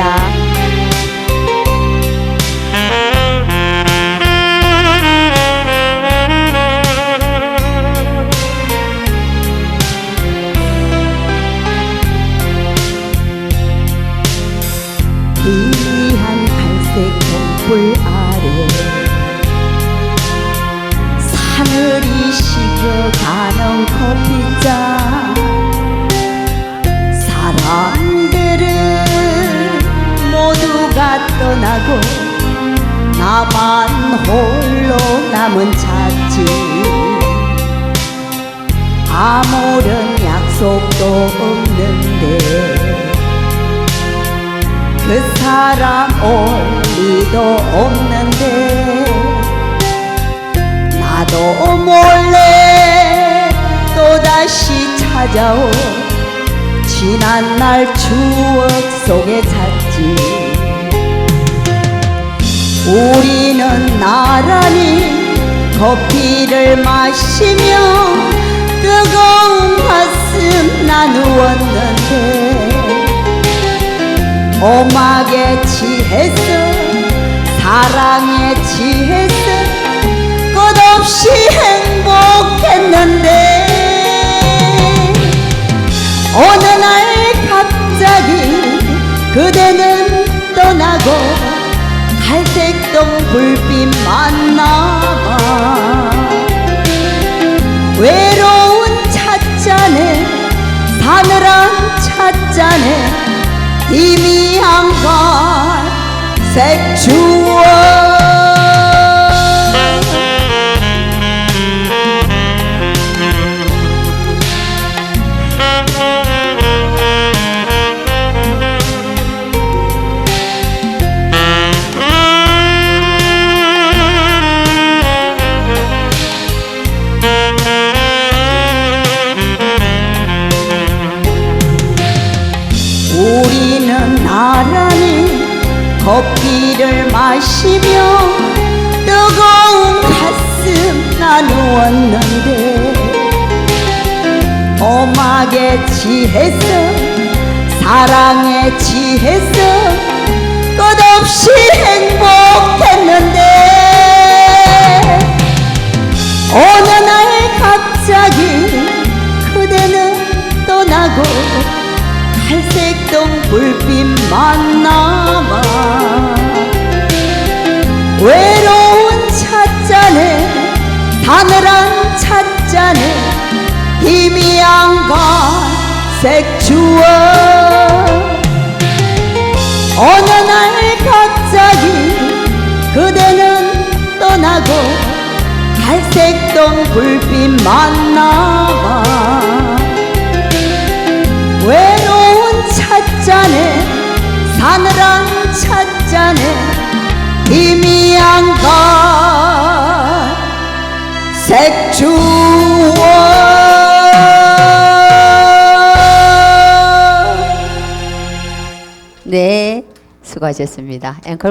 감사합니다. 희미한 갈색 동굴 아래 하늘이 식어가는 커피잔 떠나고 나만 홀로 남은 차지 아무런 약속도 없는데 그 사람 올 리도 없는데 나도 몰래 또다시 찾아온 지난 날 추억 속에 잤지 우리는 나란히 커피를 마시며 뜨거운 가슴 나누었는데 오막에 취했어 사랑에 취했어 끝없이 행복했는데 어느 날 갑자기 갈 색동 불빛만 남아 외로운 찻잔에 사늘한 찻잔에 희미한 갈색 추억 커피를 마시며 뜨거운 가슴 나누었는데 오막에 취했어 사랑에 취했어 끝없이 행복했는데 어느 날 갑자기 그대는 떠나고 갈색동 불빛만 남 외로운 찻잔에 사늘한 찻잔에 희미한 갈색 추억 어느 날 갑자기 그대는 떠나고 갈색동 불빛만 남아 외로운 찻잔에 사늘한 찻잔에 희미 수고하셨습니다. 앵콜